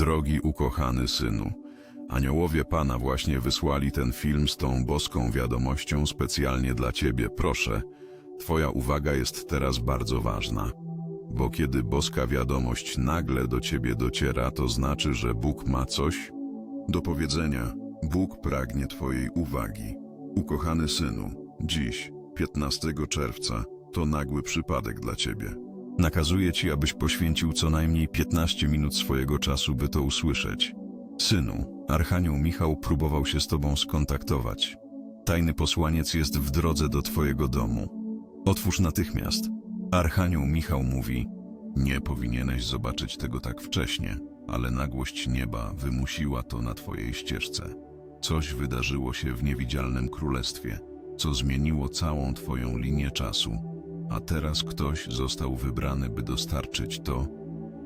Drogi ukochany synu, aniołowie Pana właśnie wysłali ten film z tą boską wiadomością specjalnie dla Ciebie. Proszę, Twoja uwaga jest teraz bardzo ważna. Bo kiedy boska wiadomość nagle do Ciebie dociera, to znaczy, że Bóg ma coś do powiedzenia. Bóg pragnie Twojej uwagi. Ukochany synu, dziś, 15 czerwca, to nagły przypadek dla Ciebie. Nakazuję Ci, abyś poświęcił co najmniej 15 minut swojego czasu, by to usłyszeć. Synu, Archanioł Michał próbował się z Tobą skontaktować. Tajny posłaniec jest w drodze do Twojego domu. Otwórz natychmiast. Archanioł Michał mówi: Nie powinieneś zobaczyć tego tak wcześnie, ale nagłość nieba wymusiła to na Twojej ścieżce. Coś wydarzyło się w niewidzialnym królestwie, co zmieniło całą Twoją linię czasu, a teraz ktoś został wybrany, by dostarczyć to,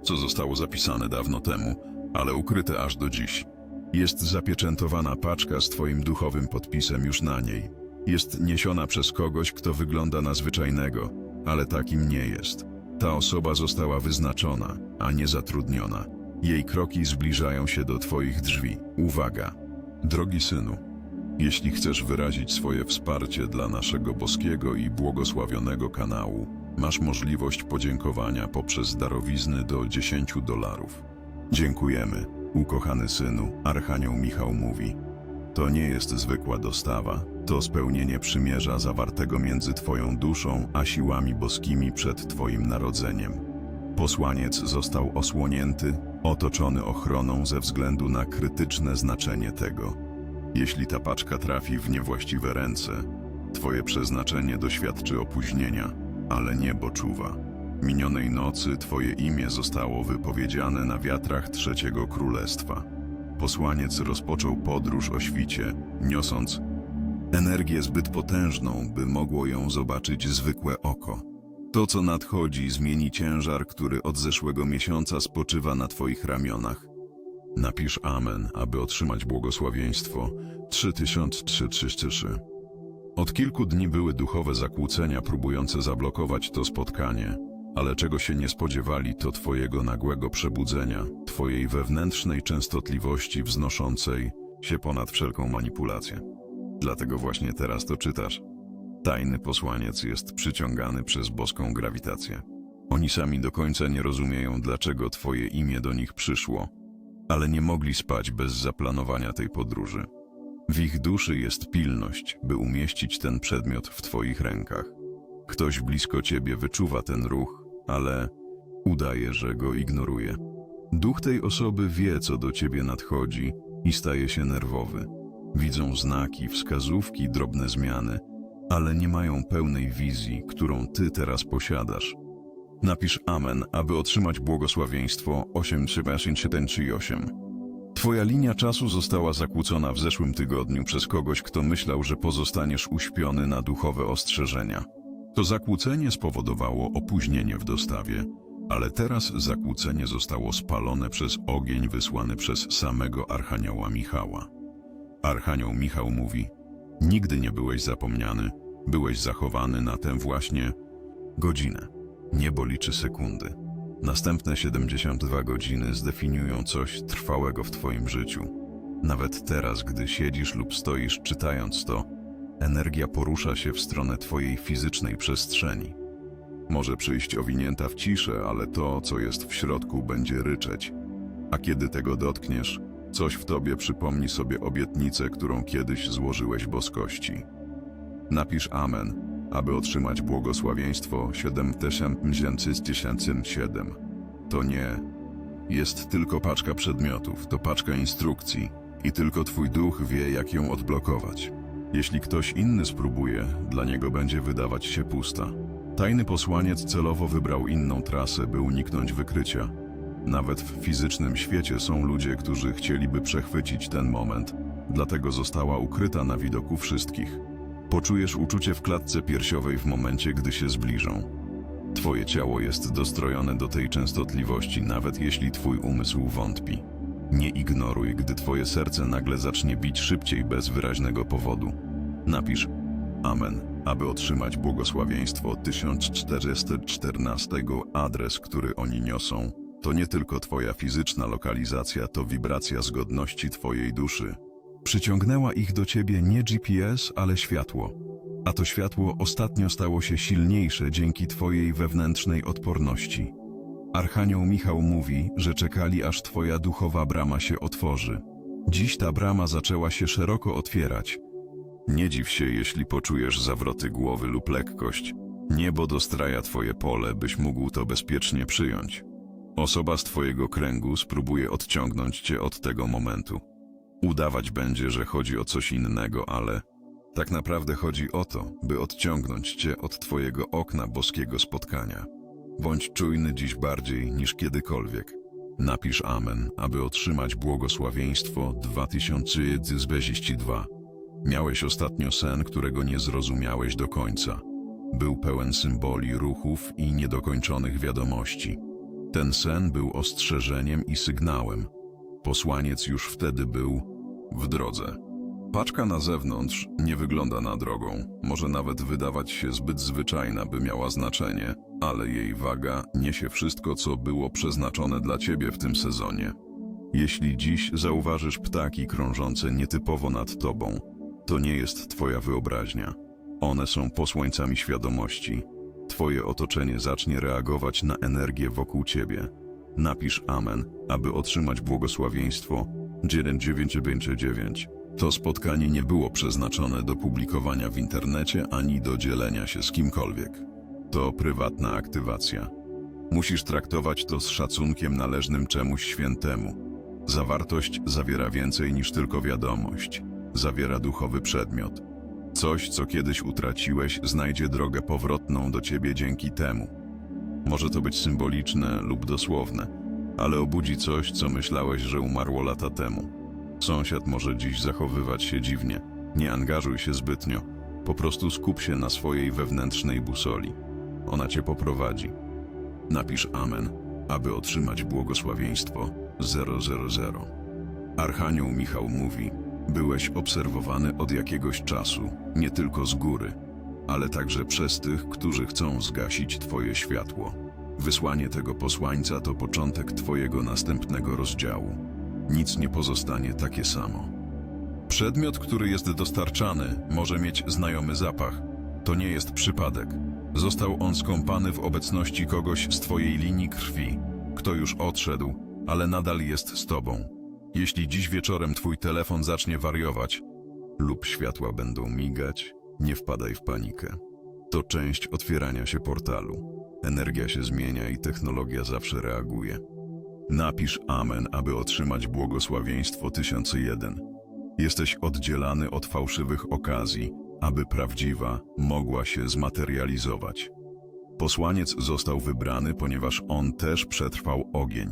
co zostało zapisane dawno temu, ale ukryte aż do dziś. Jest zapieczętowana paczka z Twoim duchowym podpisem już na niej. Jest niesiona przez kogoś, kto wygląda na zwyczajnego, ale takim nie jest. Ta osoba została wyznaczona, a nie zatrudniona. Jej kroki zbliżają się do Twoich drzwi. Uwaga! Drogi synu, jeśli chcesz wyrazić swoje wsparcie dla naszego boskiego i błogosławionego kanału, masz możliwość podziękowania poprzez darowizny do 10 dolarów. Dziękujemy, ukochany synu, Archanioł Michał mówi. To nie jest zwykła dostawa, to spełnienie przymierza zawartego między Twoją duszą a siłami boskimi przed Twoim narodzeniem. Posłaniec został osłonięty, otoczony ochroną ze względu na krytyczne znaczenie tego. Jeśli ta paczka trafi w niewłaściwe ręce, Twoje przeznaczenie doświadczy opóźnienia, ale niebo czuwa. Minionej nocy Twoje imię zostało wypowiedziane na wiatrach trzeciego królestwa. Posłaniec rozpoczął podróż o świcie, niosąc energię zbyt potężną, by mogło ją zobaczyć zwykłe oko. To, co nadchodzi, zmieni ciężar, który od zeszłego miesiąca spoczywa na Twoich ramionach. Napisz Amen, aby otrzymać błogosławieństwo 3333. Od kilku dni były duchowe zakłócenia próbujące zablokować to spotkanie, ale czego się nie spodziewali to Twojego nagłego przebudzenia, Twojej wewnętrznej częstotliwości wznoszącej się ponad wszelką manipulację. Dlatego właśnie teraz to czytasz. Tajny posłaniec jest przyciągany przez boską grawitację. Oni sami do końca nie rozumieją, dlaczego Twoje imię do nich przyszło, ale nie mogli spać bez zaplanowania tej podróży. W ich duszy jest pilność, by umieścić ten przedmiot w Twoich rękach. Ktoś blisko Ciebie wyczuwa ten ruch, ale udaje, że go ignoruje. Duch tej osoby wie, co do Ciebie nadchodzi i staje się nerwowy. Widzą znaki, wskazówki, drobne zmiany, ale nie mają pełnej wizji, którą Ty teraz posiadasz. Napisz Amen, aby otrzymać błogosławieństwo 83738. Twoja linia czasu została zakłócona w zeszłym tygodniu przez kogoś, kto myślał, że pozostaniesz uśpiony na duchowe ostrzeżenia. To zakłócenie spowodowało opóźnienie w dostawie, ale teraz zakłócenie zostało spalone przez ogień wysłany przez samego Archanioła Michała. Archanioł Michał mówi: Nigdy nie byłeś zapomniany, byłeś zachowany na tę właśnie godzinę. Niebo liczy sekundy. Następne 72 godziny zdefiniują coś trwałego w Twoim życiu. Nawet teraz, gdy siedzisz lub stoisz czytając to, energia porusza się w stronę Twojej fizycznej przestrzeni. Może przyjść owinięta w ciszę, ale to, co jest w środku, będzie ryczeć. A kiedy tego dotkniesz, coś w Tobie przypomni sobie obietnicę, którą kiedyś złożyłeś boskości. Napisz Amen, aby otrzymać błogosławieństwo 7007. To nie jest tylko paczka przedmiotów, to paczka instrukcji i tylko Twój duch wie, jak ją odblokować. Jeśli ktoś inny spróbuje, dla niego będzie wydawać się pusta. Tajny posłaniec celowo wybrał inną trasę, by uniknąć wykrycia. Nawet w fizycznym świecie są ludzie, którzy chcieliby przechwycić ten moment, dlatego została ukryta na widoku wszystkich. Poczujesz uczucie w klatce piersiowej w momencie, gdy się zbliżą. Twoje ciało jest dostrojone do tej częstotliwości, nawet jeśli twój umysł wątpi. Nie ignoruj, gdy twoje serce nagle zacznie bić szybciej bez wyraźnego powodu. Napisz Amen, aby otrzymać błogosławieństwo 1414 adres, który oni niosą To nie tylko twoja fizyczna lokalizacja, to wibracja zgodności twojej duszy. Przyciągnęła ich do ciebie nie GPS, ale światło. A to światło ostatnio stało się silniejsze dzięki twojej wewnętrznej odporności. Archanioł Michał mówi, że czekali aż twoja duchowa brama się otworzy. Dziś ta brama zaczęła się szeroko otwierać. Nie dziw się, jeśli poczujesz zawroty głowy lub lekkość. Niebo dostraja twoje pole, byś mógł to bezpiecznie przyjąć. Osoba z twojego kręgu spróbuje odciągnąć cię od tego momentu. Udawać będzie, że chodzi o coś innego, ale tak naprawdę chodzi o to, by odciągnąć cię od twojego okna boskiego spotkania. Bądź czujny dziś bardziej niż kiedykolwiek. Napisz Amen, aby otrzymać błogosławieństwo 2022. Miałeś ostatnio sen, którego nie zrozumiałeś do końca. Był pełen symboli, ruchów i niedokończonych wiadomości. Ten sen był ostrzeżeniem i sygnałem. Posłaniec już wtedy był w drodze. Paczka na zewnątrz nie wygląda na drogą, może nawet wydawać się zbyt zwyczajna, by miała znaczenie, ale jej waga niesie wszystko, co było przeznaczone dla ciebie w tym sezonie. Jeśli dziś zauważysz ptaki krążące nietypowo nad tobą, to nie jest twoja wyobraźnia. One są posłańcami świadomości. Twoje otoczenie zacznie reagować na energię wokół ciebie. Napisz Amen, aby otrzymać błogosławieństwo 9999. To spotkanie nie było przeznaczone do publikowania w internecie ani do dzielenia się z kimkolwiek. To prywatna aktywacja. Musisz traktować to z szacunkiem należnym czemuś świętemu. Zawartość zawiera więcej niż tylko wiadomość. Zawiera duchowy przedmiot. Coś, co kiedyś utraciłeś, znajdzie drogę powrotną do ciebie dzięki temu. Może to być symboliczne lub dosłowne, ale obudzi coś, co myślałeś, że umarło lata temu. Sąsiad może dziś zachowywać się dziwnie. Nie angażuj się zbytnio. Po prostu skup się na swojej wewnętrznej busoli. Ona cię poprowadzi. Napisz Amen, aby otrzymać błogosławieństwo 000. Archanioł Michał mówi: Byłeś obserwowany od jakiegoś czasu, nie tylko z góry, ale także przez tych, którzy chcą zgasić Twoje światło. Wysłanie tego posłańca to początek Twojego następnego rozdziału. Nic nie pozostanie takie samo. Przedmiot, który jest dostarczany, może mieć znajomy zapach. To nie jest przypadek. Został on skąpany w obecności kogoś z Twojej linii krwi, kto już odszedł, ale nadal jest z Tobą. Jeśli dziś wieczorem Twój telefon zacznie wariować lub światła będą migać, nie wpadaj w panikę. To część otwierania się portalu. Energia się zmienia i technologia zawsze reaguje. Napisz Amen, aby otrzymać błogosławieństwo 1001. Jesteś oddzielany od fałszywych okazji, aby prawdziwa mogła się zmaterializować. Posłaniec został wybrany, ponieważ on też przetrwał ogień.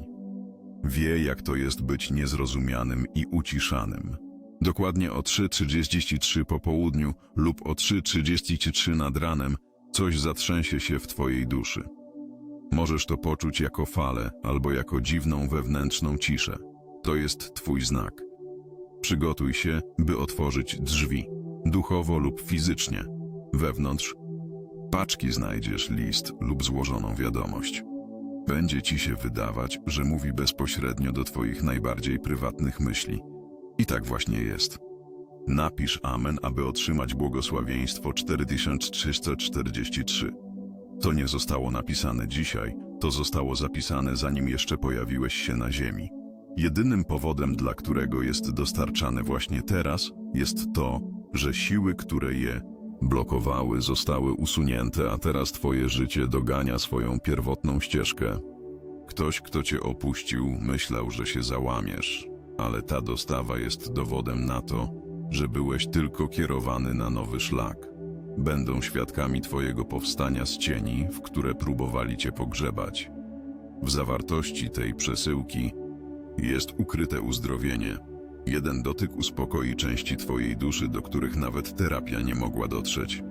Wie, jak to jest być niezrozumianym i uciszanym. Dokładnie o 3.33 po południu lub o 3.33 nad ranem coś zatrzęsie się w twojej duszy. Możesz to poczuć jako falę albo jako dziwną wewnętrzną ciszę. To jest twój znak. Przygotuj się, by otworzyć drzwi, duchowo lub fizycznie. Wewnątrz paczki znajdziesz list lub złożoną wiadomość. Będzie ci się wydawać, że mówi bezpośrednio do twoich najbardziej prywatnych myśli. I tak właśnie jest. Napisz Amen, aby otrzymać błogosławieństwo 4343. To nie zostało napisane dzisiaj, to zostało zapisane zanim jeszcze pojawiłeś się na ziemi. Jedynym powodem, dla którego jest dostarczane właśnie teraz, jest to, że siły, które je blokowały, zostały usunięte, a teraz twoje życie dogania swoją pierwotną ścieżkę. Ktoś, kto cię opuścił, myślał, że się załamiesz, ale ta dostawa jest dowodem na to, że byłeś tylko kierowany na nowy szlak. Będą świadkami twojego powstania z cieni, w które próbowali cię pogrzebać. W zawartości tej przesyłki jest ukryte uzdrowienie. Jeden dotyk uspokoi części twojej duszy, do których nawet terapia nie mogła dotrzeć.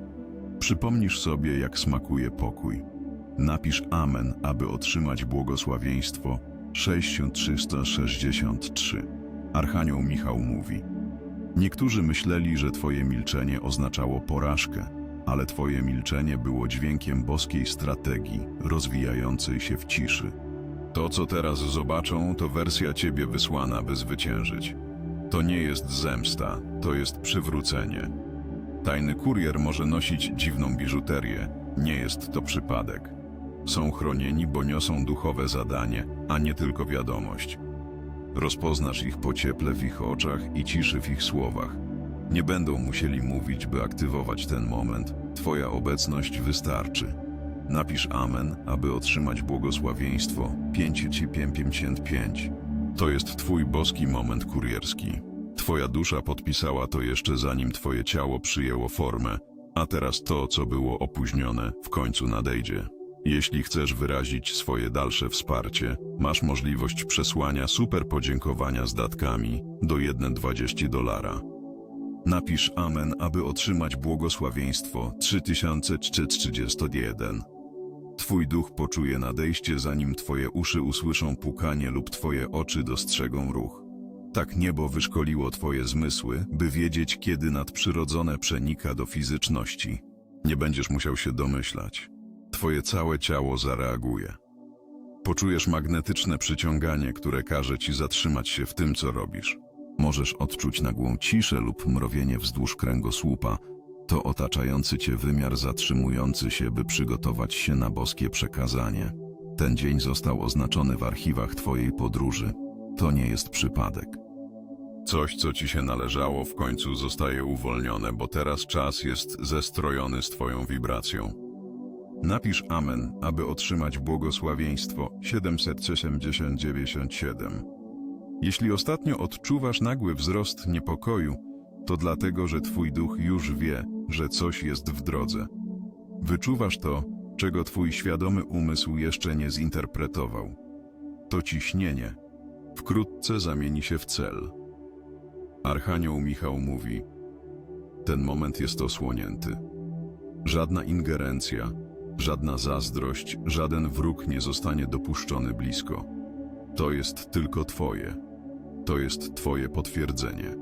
Przypomnisz sobie, jak smakuje pokój. Napisz Amen, aby otrzymać błogosławieństwo 6363. Archanioł Michał mówi: Niektórzy myśleli, że Twoje milczenie oznaczało porażkę, ale Twoje milczenie było dźwiękiem boskiej strategii rozwijającej się w ciszy. To, co teraz zobaczą, to wersja ciebie wysłana, by zwyciężyć. To nie jest zemsta, to jest przywrócenie. Tajny kurier może nosić dziwną biżuterię, nie jest to przypadek. Są chronieni, bo niosą duchowe zadanie, a nie tylko wiadomość. Rozpoznasz ich po cieple w ich oczach i ciszy w ich słowach. Nie będą musieli mówić, by aktywować ten moment. Twoja obecność wystarczy. Napisz Amen, aby otrzymać błogosławieństwo 5555. To jest Twój boski moment kurierski. Twoja dusza podpisała to jeszcze zanim Twoje ciało przyjęło formę, a teraz to, co było opóźnione, w końcu nadejdzie. Jeśli chcesz wyrazić swoje dalsze wsparcie, masz możliwość przesłania super podziękowania z datkami do 1,20 dolara. Napisz Amen, aby otrzymać błogosławieństwo 3331. Twój duch poczuje nadejście, zanim Twoje uszy usłyszą pukanie lub Twoje oczy dostrzegą ruch. Tak niebo wyszkoliło Twoje zmysły, by wiedzieć, kiedy nadprzyrodzone przenika do fizyczności. Nie będziesz musiał się domyślać. Twoje całe ciało zareaguje. Poczujesz magnetyczne przyciąganie, które każe Ci zatrzymać się w tym, co robisz. Możesz odczuć nagłą ciszę lub mrowienie wzdłuż kręgosłupa. To otaczający Cię wymiar zatrzymujący się, by przygotować się na boskie przekazanie. Ten dzień został oznaczony w archiwach Twojej podróży. To nie jest przypadek. Coś, co Ci się należało, w końcu zostaje uwolnione, bo teraz czas jest zestrojony z Twoją wibracją. Napisz Amen, aby otrzymać błogosławieństwo 797. Jeśli ostatnio odczuwasz nagły wzrost niepokoju, to dlatego, że Twój duch już wie, że coś jest w drodze. Wyczuwasz to, czego Twój świadomy umysł jeszcze nie zinterpretował. To ciśnienie wkrótce zamieni się w cel. Archanioł Michał mówi: Ten moment jest osłonięty. Żadna ingerencja, żadna zazdrość, żaden wróg nie zostanie dopuszczony blisko. To jest tylko Twoje. To jest Twoje potwierdzenie.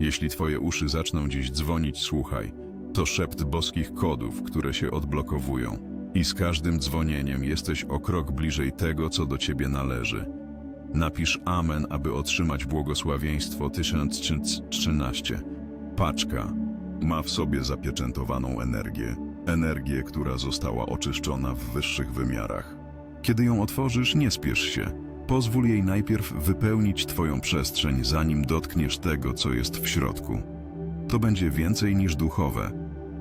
Jeśli Twoje uszy zaczną dziś dzwonić, słuchaj. To szept boskich kodów, które się odblokowują. I z każdym dzwonieniem jesteś o krok bliżej tego, co do Ciebie należy. Napisz Amen, aby otrzymać błogosławieństwo 1013. Paczka ma w sobie zapieczętowaną energię. Energię, która została oczyszczona w wyższych wymiarach. Kiedy ją otworzysz, nie spiesz się. Pozwól jej najpierw wypełnić Twoją przestrzeń, zanim dotkniesz tego, co jest w środku. To będzie więcej niż duchowe.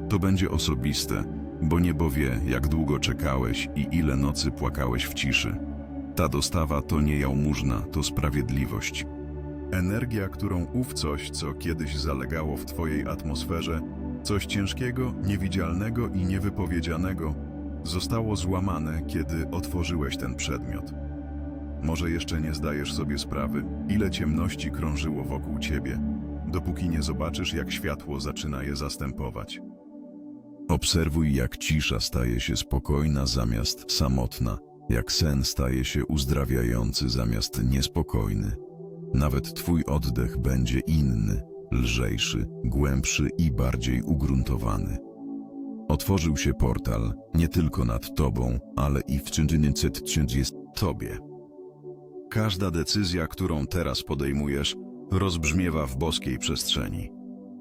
To będzie osobiste, bo niebo wie, jak długo czekałeś i ile nocy płakałeś w ciszy. Ta dostawa to nie jałmużna, to sprawiedliwość. Energia, którą ów coś, co kiedyś zalegało w Twojej atmosferze, coś ciężkiego, niewidzialnego i niewypowiedzianego, zostało złamane, kiedy otworzyłeś ten przedmiot. Może jeszcze nie zdajesz sobie sprawy, ile ciemności krążyło wokół ciebie, dopóki nie zobaczysz, jak światło zaczyna je zastępować. Obserwuj, jak cisza staje się spokojna zamiast samotna, jak sen staje się uzdrawiający zamiast niespokojny. Nawet twój oddech będzie inny, lżejszy, głębszy i bardziej ugruntowany. Otworzył się portal nie tylko nad tobą, ale i w jest tobie. Każda decyzja, którą teraz podejmujesz, rozbrzmiewa w boskiej przestrzeni.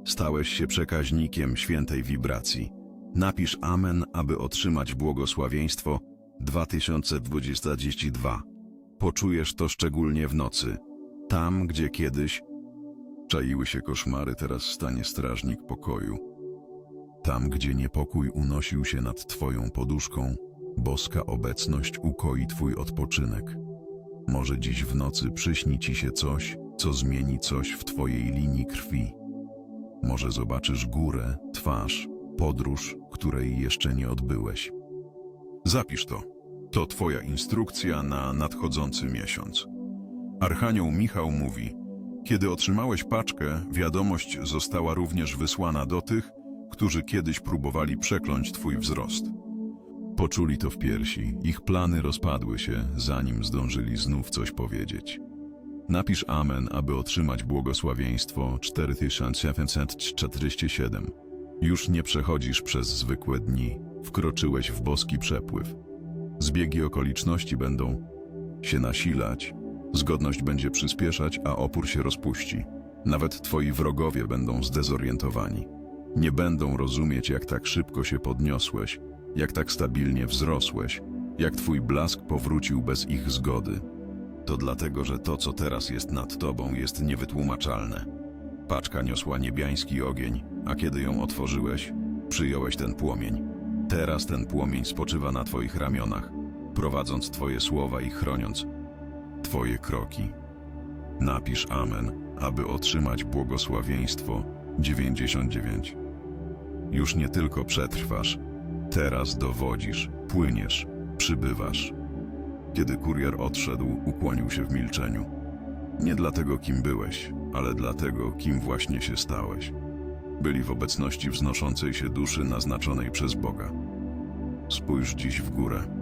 Stałeś się przekaźnikiem świętej wibracji. Napisz Amen, aby otrzymać błogosławieństwo 2022. Poczujesz to szczególnie w nocy. Tam, gdzie kiedyś czaiły się koszmary, teraz stanie strażnik pokoju. Tam, gdzie niepokój unosił się nad Twoją poduszką, boska obecność ukoi Twój odpoczynek. Może dziś w nocy przyśni Ci się coś, co zmieni coś w Twojej linii krwi. Może zobaczysz górę, twarz, podróż, której jeszcze nie odbyłeś. Zapisz to. To Twoja instrukcja na nadchodzący miesiąc. Archanioł Michał mówi: Kiedy otrzymałeś paczkę, wiadomość została również wysłana do tych, którzy kiedyś próbowali przekląć Twój wzrost. Poczuli to w piersi, ich plany rozpadły się, zanim zdążyli znów coś powiedzieć. Napisz Amen, aby otrzymać błogosławieństwo 4747. Już nie przechodzisz przez zwykłe dni, wkroczyłeś w boski przepływ. Zbiegi okoliczności będą się nasilać, zgodność będzie przyspieszać, a opór się rozpuści. Nawet twoi wrogowie będą zdezorientowani. Nie będą rozumieć, jak tak szybko się podniosłeś, jak tak stabilnie wzrosłeś, jak twój blask powrócił bez ich zgody. To dlatego, że to, co teraz jest nad tobą, jest niewytłumaczalne. Paczka niosła niebiański ogień, a kiedy ją otworzyłeś, przyjąłeś ten płomień. Teraz ten płomień spoczywa na twoich ramionach, prowadząc twoje słowa i chroniąc twoje kroki. Napisz Amen, aby otrzymać błogosławieństwo 99. Już nie tylko przetrwasz, teraz dowodzisz, płyniesz, przybywasz. Kiedy kurier odszedł, ukłonił się w milczeniu. Nie dlatego, kim byłeś, ale dlatego, kim właśnie się stałeś. Byli w obecności wznoszącej się duszy naznaczonej przez Boga. Spójrz dziś w górę.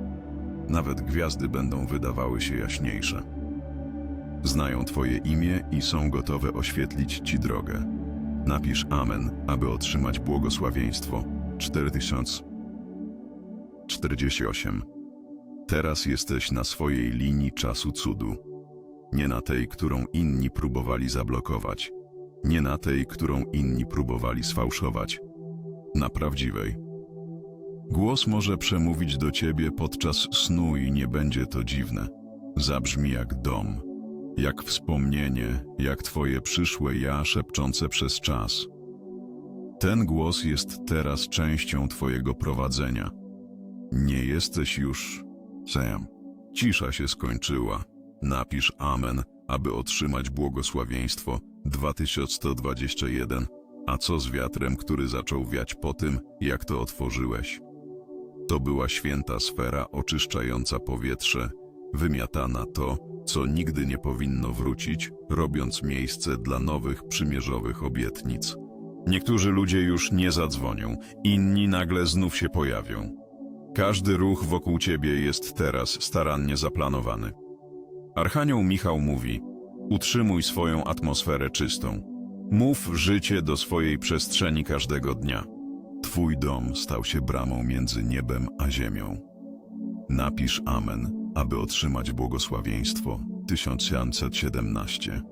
Nawet gwiazdy będą wydawały się jaśniejsze. Znają Twoje imię i są gotowe oświetlić Ci drogę. Napisz Amen, aby otrzymać błogosławieństwo. 4048. Teraz jesteś na swojej linii czasu cudu. Nie na tej, którą inni próbowali zablokować. Nie na tej, którą inni próbowali sfałszować. Na prawdziwej. Głos może przemówić do ciebie podczas snu i nie będzie to dziwne. Zabrzmi jak dom, jak wspomnienie, jak twoje przyszłe ja szepczące przez czas. Ten głos jest teraz częścią twojego prowadzenia. Nie jesteś już Sam. Cisza się skończyła. Napisz Amen, aby otrzymać błogosławieństwo 2121. A co z wiatrem, który zaczął wiać po tym, jak to otworzyłeś? To była święta sfera oczyszczająca powietrze, wymiatana to, co nigdy nie powinno wrócić, robiąc miejsce dla nowych przymierzowych obietnic. Niektórzy ludzie już nie zadzwonią, inni nagle znów się pojawią. Każdy ruch wokół ciebie jest teraz starannie zaplanowany. Archanioł Michał mówi: Utrzymuj swoją atmosferę czystą. Mów życie do swojej przestrzeni każdego dnia. Twój dom stał się bramą między niebem a ziemią. Napisz Amen, aby otrzymać błogosławieństwo 1717.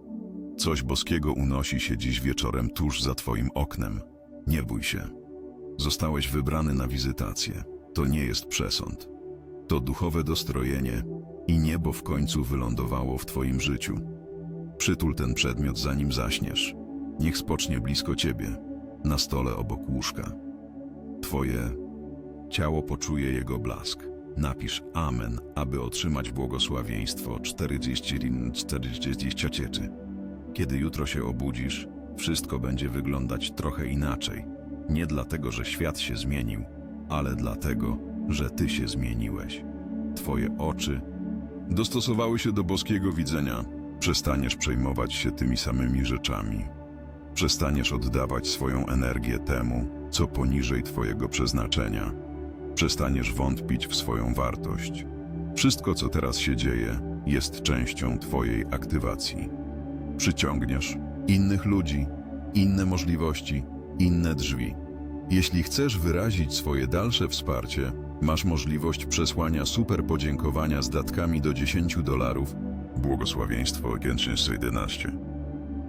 Coś boskiego unosi się dziś wieczorem tuż za Twoim oknem. Nie bój się. Zostałeś wybrany na wizytację. To nie jest przesąd. To duchowe dostrojenie i niebo w końcu wylądowało w Twoim życiu. Przytul ten przedmiot zanim zaśniesz. Niech spocznie blisko Ciebie, na stole obok łóżka. Twoje ciało poczuje jego blask. Napisz Amen, aby otrzymać błogosławieństwo 40-44. Kiedy jutro się obudzisz, wszystko będzie wyglądać trochę inaczej. Nie dlatego, że świat się zmienił, ale dlatego, że Ty się zmieniłeś. Twoje oczy dostosowały się do boskiego widzenia. Przestaniesz przejmować się tymi samymi rzeczami. Przestaniesz oddawać swoją energię temu, co poniżej Twojego przeznaczenia. Przestaniesz wątpić w swoją wartość. Wszystko, co teraz się dzieje, jest częścią Twojej aktywacji. Przyciągniesz innych ludzi, inne możliwości, inne drzwi. Jeśli chcesz wyrazić swoje dalsze wsparcie, masz możliwość przesłania super podziękowania z datkami do 10 dolarów. Błogosławieństwo 11.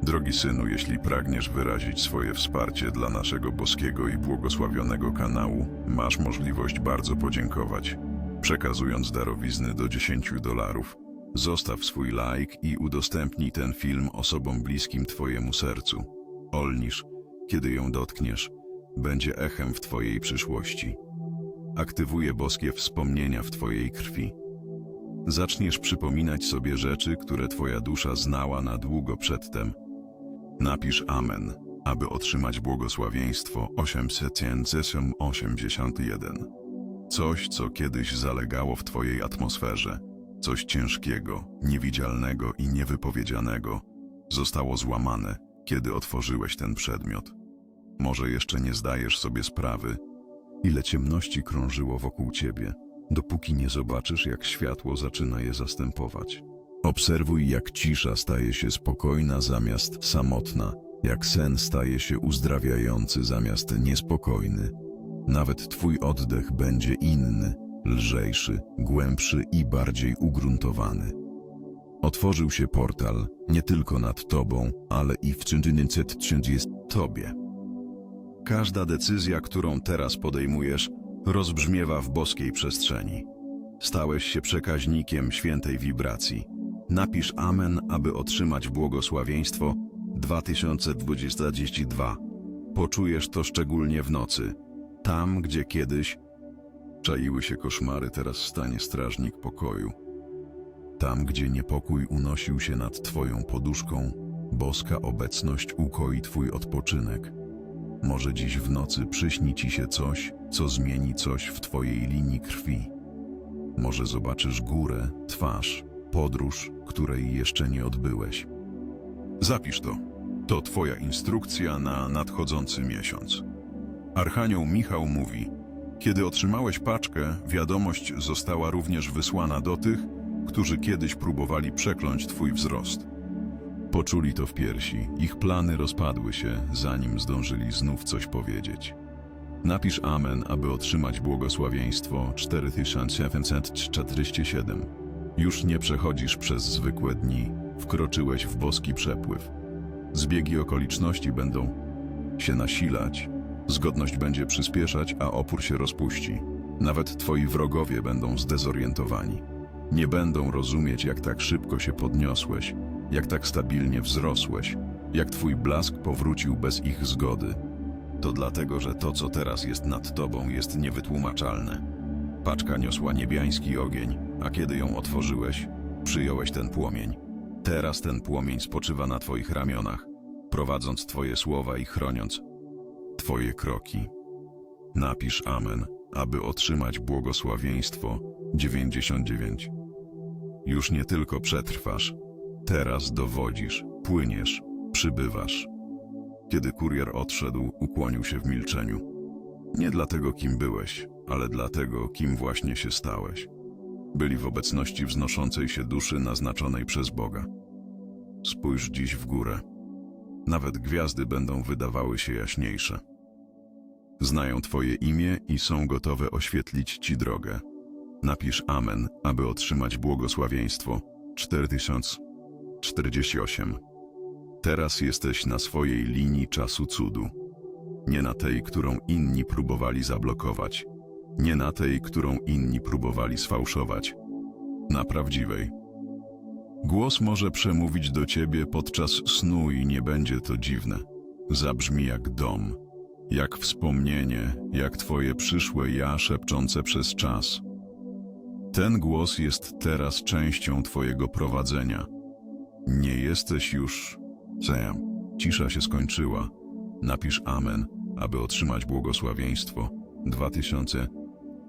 Drogi synu, jeśli pragniesz wyrazić swoje wsparcie dla naszego boskiego i błogosławionego kanału, masz możliwość bardzo podziękować. Przekazując darowizny do 10 dolarów, zostaw swój like i udostępnij ten film osobom bliskim Twojemu sercu. Olnisz, kiedy ją dotkniesz, będzie echem w Twojej przyszłości. Aktywuje boskie wspomnienia w Twojej krwi. Zaczniesz przypominać sobie rzeczy, które Twoja dusza znała na długo przedtem. Napisz Amen, aby otrzymać błogosławieństwo 881. Coś, co kiedyś zalegało w Twojej atmosferze, coś ciężkiego, niewidzialnego i niewypowiedzianego, zostało złamane, kiedy otworzyłeś ten przedmiot. Może jeszcze nie zdajesz sobie sprawy, ile ciemności krążyło wokół ciebie, dopóki nie zobaczysz, jak światło zaczyna je zastępować. Obserwuj, jak cisza staje się spokojna zamiast samotna, jak sen staje się uzdrawiający zamiast niespokojny. Nawet twój oddech będzie inny, lżejszy, głębszy i bardziej ugruntowany. Otworzył się portal nie tylko nad tobą, ale i w 1930 tobie. Każda decyzja, którą teraz podejmujesz, rozbrzmiewa w boskiej przestrzeni. Stałeś się przekaźnikiem świętej wibracji. Napisz Amen, aby otrzymać błogosławieństwo 2022. Poczujesz to szczególnie w nocy. Tam, gdzie kiedyś czaiły się koszmary, teraz stanie strażnik pokoju. Tam, gdzie niepokój unosił się nad twoją poduszką, boska obecność ukoi twój odpoczynek. Może dziś w nocy przyśni ci się coś, co zmieni coś w twojej linii krwi. Może zobaczysz górę, twarz, podróż, której jeszcze nie odbyłeś. Zapisz to. To twoja instrukcja na nadchodzący miesiąc. Archanioł Michał mówi: Kiedy otrzymałeś paczkę, wiadomość została również wysłana do tych, którzy kiedyś próbowali przekląć twój wzrost. Poczuli to w piersi, ich plany rozpadły się, zanim zdążyli znów coś powiedzieć. Napisz Amen, aby otrzymać błogosławieństwo 4747. Już nie przechodzisz przez zwykłe dni, wkroczyłeś w boski przepływ. Zbiegi okoliczności będą się nasilać, zgodność będzie przyspieszać, a opór się rozpuści. Nawet twoi wrogowie będą zdezorientowani. Nie będą rozumieć, jak tak szybko się podniosłeś, jak tak stabilnie wzrosłeś, jak twój blask powrócił bez ich zgody. To dlatego, że to, co teraz jest nad tobą, jest niewytłumaczalne. Paczka niosła niebiański ogień, a kiedy ją otworzyłeś, przyjąłeś ten płomień. Teraz ten płomień spoczywa na twoich ramionach, prowadząc twoje słowa i chroniąc twoje kroki. Napisz Amen, aby otrzymać błogosławieństwo 99. Już nie tylko przetrwasz, teraz dowodzisz, płyniesz, przybywasz. Kiedy kurier odszedł, ukłonił się w milczeniu. Nie dlatego, kim byłeś, ale dlatego, kim właśnie się stałeś. Byli w obecności wznoszącej się duszy naznaczonej przez Boga. Spójrz dziś w górę. Nawet gwiazdy będą wydawały się jaśniejsze. Znają Twoje imię i są gotowe oświetlić Ci drogę. Napisz Amen, aby otrzymać błogosławieństwo 4048. Teraz jesteś na swojej linii czasu cudu. Nie na tej, którą inni próbowali zablokować. Nie na tej, którą inni próbowali sfałszować. Na prawdziwej. Głos może przemówić do ciebie podczas snu i nie będzie to dziwne. Zabrzmi jak dom, jak wspomnienie, jak twoje przyszłe ja szepczące przez czas. Ten głos jest teraz częścią twojego prowadzenia. Nie jesteś już... Sam. Cisza się skończyła. Napisz Amen, aby otrzymać błogosławieństwo.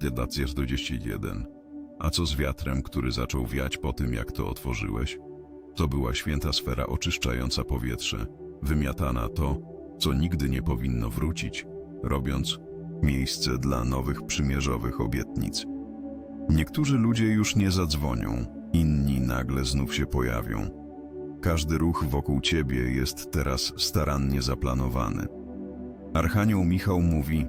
2021. A co z wiatrem, który zaczął wiać po tym, jak to otworzyłeś? To była święta sfera oczyszczająca powietrze, wymiatana to, co nigdy nie powinno wrócić, robiąc miejsce dla nowych przymierzowych obietnic. Niektórzy ludzie już nie zadzwonią, inni nagle znów się pojawią. Każdy ruch wokół ciebie jest teraz starannie zaplanowany. Archanioł Michał mówi: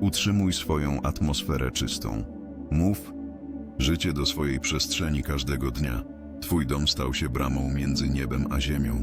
Utrzymuj swoją atmosferę czystą. Mów życie do swojej przestrzeni każdego dnia. Twój dom stał się bramą między niebem a ziemią.